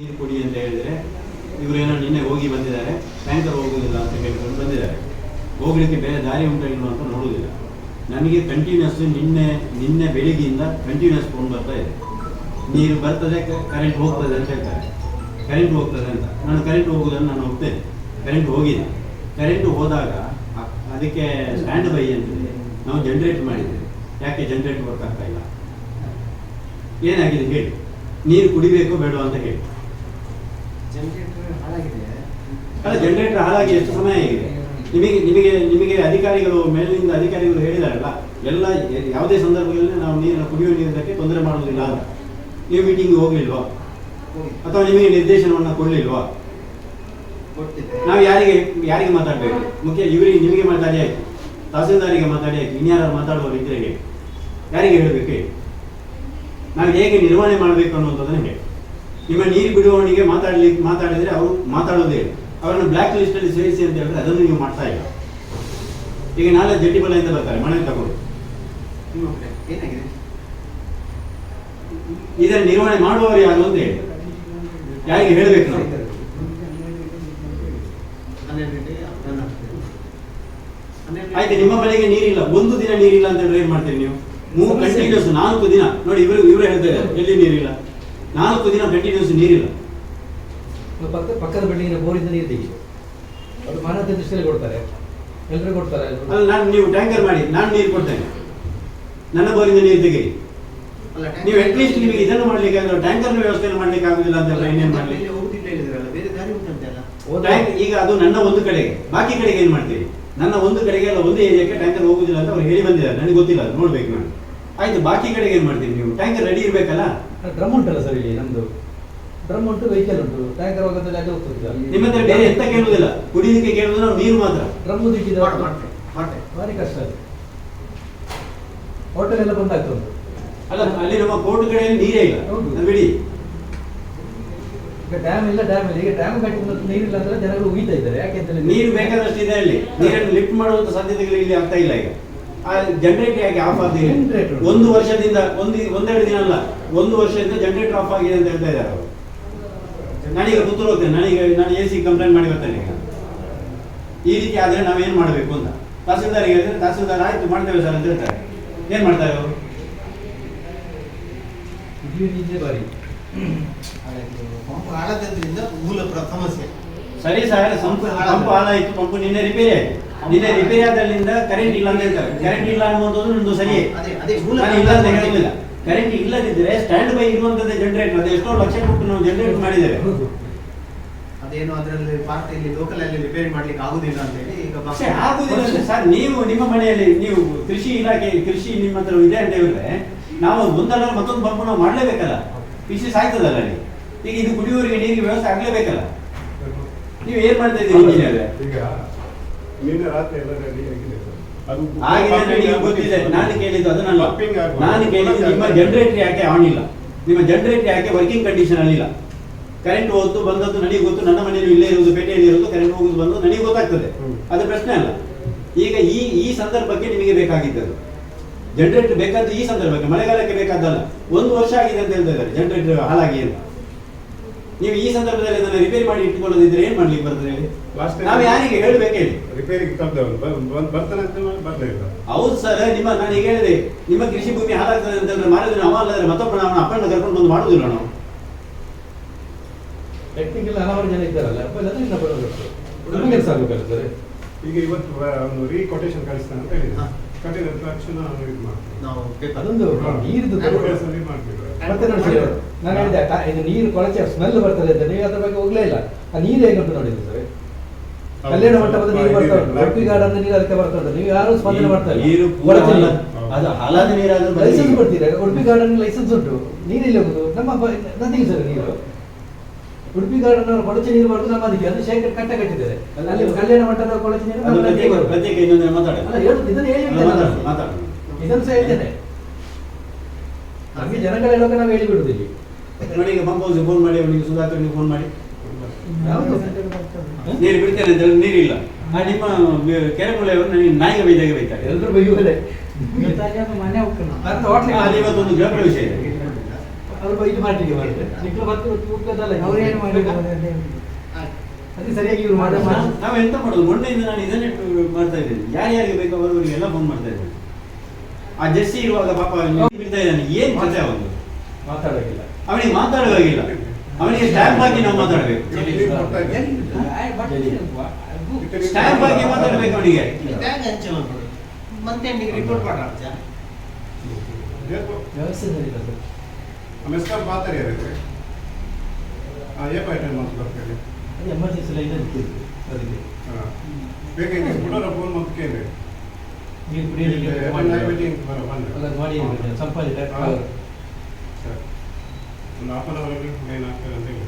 ನೀರು ಕೊಡಿ ಅಂತ ಹೇಳಿದ್ರೆ ಇವರೇನೋ ನಿನ್ನೆ ಹೋಗಿ ಬಂದಿದ್ದಾರೆ ಟ್ಯಾಂಕರ್ ಹೋಗೋದಿಲ್ಲ ಅಂತ ಹೇಳ್ಕೊಂಡು ಬಂದಿದ್ದಾರೆ. ಹೋಗ್ಲಿಕ್ಕೆ ಬೇರೆ ದಾರಿ ಉಂಟಾ ಇಲ್ವಾ ಅಂತ ನೋಡೋದಿಲ್ಲ ನನಗೆ ಕಂಟಿನ್ಯೂಸ್ ನಿನ್ನೆ ನಿನ್ನೆ ಬೆಳಿಗ್ಗೆಯಿಂದ ಕಂಟಿನ್ಯೂಸ್ ಫೋನ್ ಬರ್ತಾ ಇದೆ. ನೀರು ಬರ್ತದೆ ಕರೆಂಟ್ ಹೋಗ್ತದೆ ಅಂತ ಹೇಳ್ತಾರೆ. ಕರೆಂಟ್ ಹೋಗ್ತದೆ ಅಂತ. ನಾನು ಕರೆಂಟ್ ಹೋಗುವುದನ್ನು ನಾನು ಹೋಗ್ತೇನೆ ಕರೆಂಟ್ ಹೋಗಿದೆ. ಕರೆಂಟ್ ಹೋದಾಗ ಅದಕ್ಕೆ ಸ್ಟ್ಯಾಂಡ್ ಬೈ ಅಂತಿದೆ. ನಾವು ಜನ್ರೇಟ್ ಮಾಡಿದ್ದೇವೆ. ಯಾಕೆ ಜನ್ರೇಟ್ ವರ್ಕ್ ಆಗ್ತಾ ಇಲ್ಲ? ಏನಾಗಿದೆ ಹೇಳಿ. ನೀರು ಕುಡಿಬೇಕು ಬೇಡ ಅಂತ ಹೇಳಿ. ಅಲ್ಲ ಜನರೇಟರ್ ಹಾಳಾಗಿ ಎಷ್ಟು ಸಮಯ ಆಗಿದೆ? ನಿಮಗೆ ನಿಮಗೆ ನಿಮಗೆ ಅಧಿಕಾರಿಗಳು ಮೇಲಿನಿಂದ ಅಧಿಕಾರಿಗಳು ಹೇಳಿದಾರಲ್ಲ ಎಲ್ಲ ಯಾವುದೇ ಸಂದರ್ಭದಲ್ಲಿ ನಾವು ನೀರನ್ನು ಕುಡಿಯುವ ನೀರಿನಕ್ಕೆ ತೊಂದರೆ ಮಾಡುವುದಿಲ್ಲ ಅಂತ. ನೀವು ಮೀಟಿಂಗ್ ಹೋಗ್ಲಿಲ್ವಾ? ಹೋಗಿ. ಅಥವಾ ನಿಮಗೆ ನಿರ್ದೇಶನವನ್ನು ಕೊಡಲಿಲ್ವಾ? ನಾವು ಯಾರಿಗೆ ಯಾರಿಗೆ ಮಾತಾಡಬೇಕು? ಮುಖ್ಯ ಇವರಿಗೆ ನಿಮಗೆ ಮಾತಾಡಿ ಆಯ್ತು. ತಹಸೀಲ್ದಾರಿಗೆ ಮಾತಾಡಿ ಆಯ್ತು. ಇನ್ಯಾರು ಮಾತಾಡುವವರು ಇದ್ರೆ ಯಾರಿಗೆ ಹೇಳಬೇಕು ಹೇಳಿ? ನಾವು ಹೇಗೆ ನಿರ್ವಹಣೆ ಮಾಡಬೇಕು ಅನ್ನುವಂಥದ್ದನ್ನು ಹೇಳಿ. ನಿಮ್ಮ ನೀರು ಬಿಡುವವನಿಗೆ ಮಾತಾಡಲಿಕ್ಕೆ ಮಾತಾಡಿದ್ರೆ ಅವರು ಮಾತಾಡೋದೇ ಇಲ್ಲ. ಅವರನ್ನು ಬ್ಲ್ಯಾಕ್ ಲಿಸ್ಟ್ ಅಲ್ಲಿ ಸೇರಿಸಿ ಅಂತ ಹೇಳಿದ್ರೆ ಅದನ್ನು ನೀವು ಮಾಡ್ತಾ ಇಲ್ಲ. ಈಗ ನಾಳೆ ಜಟ್ಟಿ ಬಲೆಯಿಂದ ಬರ್ತಾರೆ ಮನೆ ತಗೊಂಡು. ಏನಾಗಿದೆ? ಇದನ್ನು ನಿರ್ವಹಣೆ ಮಾಡುವವರು ಯಾರು ಅಂತ ಹೇಳಿ. ಯಾರಿಗೆ ಹೇಳಬೇಕು ನಾವು? ಆಯ್ತು ನಿಮ್ಮ ಮನೆಗೆ ನೀರಿಲ್ಲ. ಒಂದು ದಿನ ನೀರಿಲ್ಲ ಅಂತ ಏನ್ ಮಾಡ್ತೀರಿ ನೀವು? ಮೂರು ಕಂಟಿನ್ಯೂಸ್ ನಾಲ್ಕು ದಿನ. ನೋಡಿ ಇವರು ಇವರು ಹೇಳ್ತಾರೆ ಎಲ್ಲಿ ನೀರಿಲ್ಲ? ನಾಲ್ಕು ದಿನ ಕಂಟಿನ್ಯೂಸ್ ನೀರಿಲ್ಲ. ಪಕ್ಕ ಪಕ್ಕದ ಬಿಲ್ಡಿಂಗಿನ ಬೋರಿಂದ ನೀರು ತೆಗಿದೆ ಅದು ಮಾನವತೆ ದೃಷ್ಟಿಯಲ್ಲಿ ಕೊಡ್ತಾರೆ. ಎಲ್ಲರೂ ಕೊಡ್ತಾರೆ. ಅಲ್ಲ ನಾನು ನೀವು ಟ್ಯಾಂಕರ್ ಮಾಡಿ ನಾನು ನೀರು ಕೊಡ್ತೇನೆ. ನನ್ನ ಬೋರಿಂದ ನೀರು ತೆಗೀರಿ ನೀವು ಅಟ್ಲೀಸ್ಟ್ ನಿಮಗೆ ಇದನ್ನು ಮಾಡ್ಲಿಕ್ಕೆ ಆಗಲ್ಲ ಟ್ಯಾಂಕರ್ ವ್ಯವಸ್ಥೆ ಮಾಡ್ಲಿಕ್ಕೆ ಆಗುದಿಲ್ಲ ಅಂತ ಇನ್ನೇನು ಮಾಡಲಿ. ಈಗ ಅದು ನನ್ನ ಒಂದು ಕಡೆಗೆ. ಬಾಕಿ ಕಡೆಗೆ ಏನು ಮಾಡ್ತೀರಿ? ನನ್ನ ಒಂದು ಕಡೆಗೆ ಅಲ್ಲ ಒಂದು ಏರಿಯಾಕ್ಕೆ ಟ್ಯಾಂಕರ್ ಹೋಗುದಿಲ್ಲ ಅಂತ ಅವ್ರು ಹೇಳಿ ಬಂದಿದ್ದಾರೆ. ನನಗೆ ಗೊತ್ತಿಲ್ಲ ನೋಡ್ಬೇಕು ನಾನು. ಆಯ್ತು ಬಾಕಿ ಕಡೆಗೆ ಏನು ಮಾಡ್ತೀರಿ ನೀವು? ಟ್ಯಾಂಕರ್ ರೆಡಿ ಇರ್ಬೇಕಲ್ಲ? ಡ್ರಮ್ ಉಂಟಲ್ಲ ಸರ್ ಇಲ್ಲಿ ನಮ್ದು. ಡ್ರಮ್ ಉಂಟು ವೆಹಿಕಲ್ ಉಂಟು. ಟ್ಯಾಂಕರ್ ಹೋಗೋದ್ರಲ್ಲಿ ಅದು ಹೋಗ್ತದೆ ನಿಮ್ಮ ಹತ್ರ ಬೇರೆ ಎಂತ ಕೇಳುವುದಿಲ್ಲ ಕುಡಿಲಿಕ್ಕೆ ಕೇಳುವುದು ನಾವು ನೀರು ಮಾತ್ರ. ಡ್ರಮ್ ದಿಕ್ಕಿದ ಭಾರಿ ಕಷ್ಟ ಅದು. ಹೋಟೆಲ್ ಎಲ್ಲ ಬಂದಾಗ್ತದೆ ಅಲ್ಲ ಅಲ್ಲಿ ನಮ್ಮ ಕೋರ್ಟ್ ಕಡೆಯಲ್ಲಿ ನೀರೇ ಇಲ್ಲ. ಹೌದು. ಬಿಡಿ. ಈಗ ಡ್ಯಾಮ್ ಇಲ್ಲ ಡ್ಯಾಮ್ ಇಲ್ಲ. ಈಗ ಡ್ಯಾಮ್ ಕಟ್ಟಿದ ನೀರಿಲ್ಲ ಅಂದ್ರೆ ಜನಗಳು ಉಗಿತಾ ಇದ್ದಾರೆ. ಯಾಕೆಂತ ನೀರು ಬೇಕಾದಷ್ಟು ಇದೆ ಅಲ್ಲಿ. ನೀರನ್ನು ಲಿಫ್ಟ್ ಮಾಡುವಂತ ಸಾಧ್ಯತೆಗಳು ಇಲ್ಲಿ ಆಗ್ತಾ ಇಲ್ಲ ಈಗ. ಆ ಜನರೇಟರ್ ಯಾಕೆ ಆಫ್ ಆಗಿದೆ ಒಂದು ವರ್ಷದಿಂದ ಒಂದು ಒಂದೆರಡು ದಿನ ಅಲ್ಲ ಒಂದು ವರ್ಷದಿಂದ ಜನರೇಟರ್ ಆಫ್ ಆಗಿದೆ ಅಂತ ಹೇಳ್ತಾ ಇದ್ದಾರೆ ಅವರು. ನಾನೀಗ ಪುತ್ತೂರು ಹೋಗ್ತೇನೆ ನಾನೀಗ ನಾನು ಎ ಸಿ ಕಂಪ್ಲೇಂಟ್ ಮಾಡಿ ಬರ್ತೇನೆ ಈಗ. ಈ ರೀತಿ ಆದರೆ ನಾವೇನು ಮಾಡಬೇಕು ಅಂತ. ತಹಸೀಲ್ದಾರಿಗೆ ಹೇಳಿದ್ರೆ ತಹಸೀಲ್ದಾರ್ ಆಯ್ತು ಮಾಡ್ತೇವೆ ಸರ್ ಅಂತ ಹೇಳ್ತಾರೆ. ಏನ್ ಮಾಡ್ತಾರೆ ಅವರು? ಮೂಲ ಪ್ರ- ಸಮಸ್ಯೆ ಸರಿ ಸರ್ ಸಂಪು ಪಂಪ್ ಹಾಳಾಯ್ತು ಪಂಪು ನಿನ್ನೆ ರಿಪೇರಿ ಆಯ್ತು. ನಿನ್ನೆ ರಿಪೇರಿ ಆದ್ರಿಂದ ಕರೆಂಟ್ ಇಲ್ಲ ಅಂತ ಹೇಳ್ತಾರೆ ಕರೆಂಟ್ ಇಲ್ಲ ಅನ್ನುವಂಥದ್ದು ನಿಮ್ದು ಸರಿ. ನಾನು ಇಲ್ಲ ಅಂತ ಹೇಳಲಿಲ್ಲ ಕರೆಂಟ್ ಇಲ್ಲದಿದ್ರೆ ಸ್ಟ್ಯಾಂಡ್ ಬೈ ಇರುವಂತದ್ದೇ ಜನರೇಟ್ ಅದು ಎಷ್ಟೋ ಲಕ್ಷ ಕೊಟ್ಟು ನಾವು ಜನರೇಟ್ ಮಾಡಿದ್ದೇವೆ. ಅದೇನು ಅದರಲ್ಲಿ ಪಾರ್ಟಿಯಲ್ಲಿ ಲೋಕಲಲ್ಲಿ ರಿಪೇರ್ ಮಾಡ್ಲಿಕ್ಕೆ ಆಗುದಿಲ್ಲ ಅಂತ ಹೇಳಿ ಈಗ ಆಗುದಿಲ್ಲ ಸರ್ ನೀವು ನಿಮ್ಮ ಮನೆಯಲ್ಲಿ ನೀವು ಕೃಷಿ ಇಲಾಖೆ ಕೃಷಿ ನಿಮ್ಮ ಹತ್ರ ಇದೆ ಅಂತ ಹೇಳಿದ್ರೆ ನಾವು ಒಂದಲ್ಲ ಮತ್ತೊಂದು ಪಂಪ್ ನಾವು ಮಾಡ್ಲೇಬೇಕಲ್ಲ. ಕೃಷಿ ಸಾಯ್ತದಲ್ಲ ಅಲ್ಲಿ. ಈಗ ಇದು ಕುಡಿಯುವವರಿಗೆ ನೀರಿಗೆ ವ್ಯವಸ್ಥೆ ಆಗ್ಲೇಬೇಕಲ್ಲ. ನೀವು ಏನ್ ಮಾಡ್ತಾ ಇದ್ದೀರಿ ಈಗ ನಿನ್ನೆ ರಾತ್ರಿ ಎಲ್ಲ ರೆಡಿ ಆಗಿದೆ ಅದು ನನಗೆ ಗೊತ್ತಿದೆ. ನಾನು ಕೇಳಿದ್ದು ಅದು ನಾನು ಕೇಳಿದ್ದು ನಿಮ್ಮ ಜನರೇಟರ್ ಯಾಕೆ ಆನ್ ಇಲ್ಲ? ನಿಮ್ಮ ಜನರೇಟರ್ ಯಾಕೆ ವರ್ಕಿಂಗ್ ಕಂಡೀಷನ್ ಅಲ್ಲಿ ಇಲ್ಲ? ಕರೆಂಟ್ ಹೋದ್ದು ಬಂದದ್ದು ನನಗೆ ಗೊತ್ತು ನನ್ನ ಮನೆಯಲ್ಲಿ ಇಲ್ಲೇ ಇರುವುದು ಪೇಟೆಯಲ್ಲಿ ಇರುವುದು ಕರೆಂಟ್ ಹೋಗುದು ಬಂದು ನನಗೆ ಗೊತ್ತಾಗ್ತದೆ. ಅದು ಪ್ರಶ್ನೆ ಅಲ್ಲ. ಈಗ ಈ ಈ ಸಂದರ್ಭಕ್ಕೆ ನಿಮಗೆ ಬೇಕಾಗಿದ್ದದು ಜನರೇಟರ್ ಬೇಕಾದ್ದು ಈ ಸಂದರ್ಭಕ್ಕೆ ಮಳೆಗಾಲಕ್ಕೆ ಬೇಕಾದಲ್ಲ ಒಂದು ವರ್ಷ ಆಗಿದೆ ಅಂತ ಹೇಳ್ತಾ ಇದ್ದಾರೆ. ಜನರೇಟರ್ ಹಾಳಾಗಿ ಅಂತ. ನೀವು ಈ ಸಂದರ್ಭದಲ್ಲಿ ಅದನ್ನು ರಿಪೇರಿ ಮಾಡಿ ಇಟ್ಟುಕೊಳ್ಳೋದಿದ್ರೆ ಏನ್ ಮಾಡ್ಲಿಕ್ಕೆ ಬರ್ತದೆ ಹೇಳಿ? ನಾವು ಯಾರಿಗೆ ಹೇಳ್ಬೇಕು ಹೇಳಿ. ರಿಪೇರಿಗೆ ತಂದವರು ಬರ್ತಾನೆ ಅಂತ ಬರ್ಲೇ ಇಲ್ಲ. ಹೌದು ಸರ್ ನಿಮ್ಮ ನಾನು ಈಗ ಹೇಳಿದೆ ನಿಮ್ಮ ಕೃಷಿ ಭೂಮಿ ಹಾಳಾಗ್ತದೆ ಅಂತ ಹೇಳಿದ್ರೆ ಮಾರಿದ್ರೆ ಅವ ಅಲ್ಲದ್ರೆ ಮತ್ತೊಬ್ಬ ನಾವು ಅಪ್ಪನ ಕರ್ಕೊಂಡು ಬಂದು ಮಾಡುದಿಲ್ಲ ನಾವು. ಟೆಕ್ನಿಕಲ್ ಹಲವಾರು ಜನ ಇದ್ದಾರಲ್ಲ ಅಪ್ಪ ಎಲ್ಲ ಇನ್ನ ಬರೋದು ನಮಗೆ ಕೆಲಸ ಆಗ್ಬೇಕಲ್ಲ ಸರ್ ಈಗ ಇವತ್ತು ಒಂದು ರೀ ಕೊಟೇಶನ್ ಕಳಿಸ್ತಾನೆ ಅಂತ ಹೇಳಿ. ಕಟ್ಟಿದ ತಕ್ಷಣ ನಾವು ಇದು ಮಾಡ್ತೀವಿ. ನಾವು ಅದೊಂದು ನೀರಿದ್ದು ಮಾಡ್ತೀವಿ. ಮತ್ತೆ ನೋಡಿ ಸರ್ ನಾನು ಹೇಳಿದೆ ಇದು ನೀರು ಕೊಳಚೆ ಸ್ಮೆಲ್ ಬರ್ತದೆ ಅಂತ. ನೀವು ಅದ್ರ ಬಗ್ಗೆ ಹೋಗ್ಲೇ ಇಲ್ಲ. ಆ ನೀರು ಹೇಗುಂಟು ನೋಡಿದ್ದು ಸರ್ ಕಲ್ಯಾಣ ಮಂಟಪದ ನೀರು ಬರ್ತಾ ಉಂಟು ಉಡುಪಿ ಗಾರ್ಡನ್ ನೀರು ಅದಕ್ಕೆ ಬರ್ತಾ ಉಂಟು ನೀವು ಯಾರು ಸ್ಪಂದನೆ ಮಾಡ್ತಾ ಇಲ್ಲ? ನೀರು ಕೊಳಚೆ ನೀರು. ಅದು ಹಾಲಾದ ನೀರಾದ್ರೂ. ಲೈಸೆನ್ಸ್ ಕೊಡ್ತೀರಾ? ಉಡುಪಿ ಗಾರ್ಡನ್ ಲೈಸೆನ್ಸ್ ಉಂಟು. ನೀರೆಲ್ಲಿ ಹೋಗುದು? ನಮ್ಮ ನದಿಗೆ ಸರ್ ನೀರು. ಉಡುಪಿ ಗಾರ್ಡನ್ ಅವರು ಕೊಳಚೆ ನೀರು ಬರುದು ನಮ್ಮ ಅದಕ್ಕೆ. ಅದು ಶೇಖರ್ ಕಟ್ಟೆ ಕಟ್ಟಿದ್ದಾರೆ. ಅಲ್ಲಿ ಕಲ್ಯಾಣ ಮಂಟಪದ ಕೊಳಚೆ ನೀರು ನದಿಗೆ ಇದನ್ನ ಹೇಳಿ ಮಾತಾಡಿ ಮಾತಾಡ ಇದನ್ನು ಸಹ ಹೇಳ್ತೇನೆ. ನಮಗೆ ಜನಗಳ ಹೇಳೋಕೆ ನಾವು ಹೇಳಿ ಬಿಡುದಿಲ್ಲ ನೋಡಿ ಈಗ ಪಂಪ್ ಫೋನ್ ಮಾಡಿ ಅವನಿಗೆ ಸುಧಾಕರ್ನಿಗೆ ಫೋನ್ ಮಾಡಿ. ಯಾವುದು? ನೀರು ಬಿಡ್ತೇನೆ ಅಂತ ಹೇಳಿ ನೀರಿಲ್ಲ. ಆ ನಿಮ್ಮ ಕೆರೆಮೂಲೆಯವರು ನನಗೆ ನಾಯಿಗೆ ಬೈದಾಗೆ ಬೈತಾರೆ. ಎಲ್ಲರೂ ಬೈಯುವುದೇ ಅಲ್ಲಿ ಇವತ್ತೊಂದು ಗೃಹ ವಿಷಯ ಇದೆ. ಅವ್ರು ಬೈದು ಮಾಡ್ಲಿಕ್ಕೆ ಮಾಡಿದ್ರೆ ನಿಕ್ಲು ಅವರು ತೂಕದಲ್ಲ. ಅವ್ರೇನು ಮಾಡಿದ್ರು? ಅದೇ ಸರಿಯಾಗಿ ಇವರು ಮಾಡೋ ನಾವು- ನಾವು ಎಂತ ಮಾಡೋದು? ಮೊನ್ನೆಯಿಂದ ನಾನು ಇದನ್ನೇ ಮಾಡ್ತಾ ಇದ್ದೇನೆ. ಯಾರ್ಯಾರಿಗೆ ಬೇಕು ಅವರು ಎಲ್ಲ ಫೋನ್ ಮಾಡ್ತಾ ಇದ್ದೇನೆ. ಆ ಜರ್ಸಿ ಇರುವಾಗ ಪಾಪ ಬಿಡ್ತಾ ಇದ್ದಾನೆ. ಏನ್ ಕಥೆ ಅವನು ಮಾತಾಡೋದಿಲ್ಲ. ಅವನಿಗೆ ಮಾತಾಡುವಾಗಿಲ್ಲ ಅವನಿಗೆ ಸ್ಟ್ಯಾಂಪ್ ಆಗಿ ನಾವು ಮಾತಾಡಬೇಕು. ಸ್ಟ್ಯಾಂಪ್ ಹಾಕಿ ಮಾತಾಡಬೇಕು ಅವನಿಗೆ. ಮತ್ತೆ ಎಮರ್ಜೆನ್ಸಿ ಫೋನ್ ಮತ್ತೆ ನೀರು ಬರೋ ಬಂದೆ ಅಲ್ಲ ಮಾಡಿ ಒಂದು ಹಾಫ್ ಅನ್ ಅವರಲ್ಲಿ ಆಗ್ತದೆ ಅಂತ ಹೇಳಿ.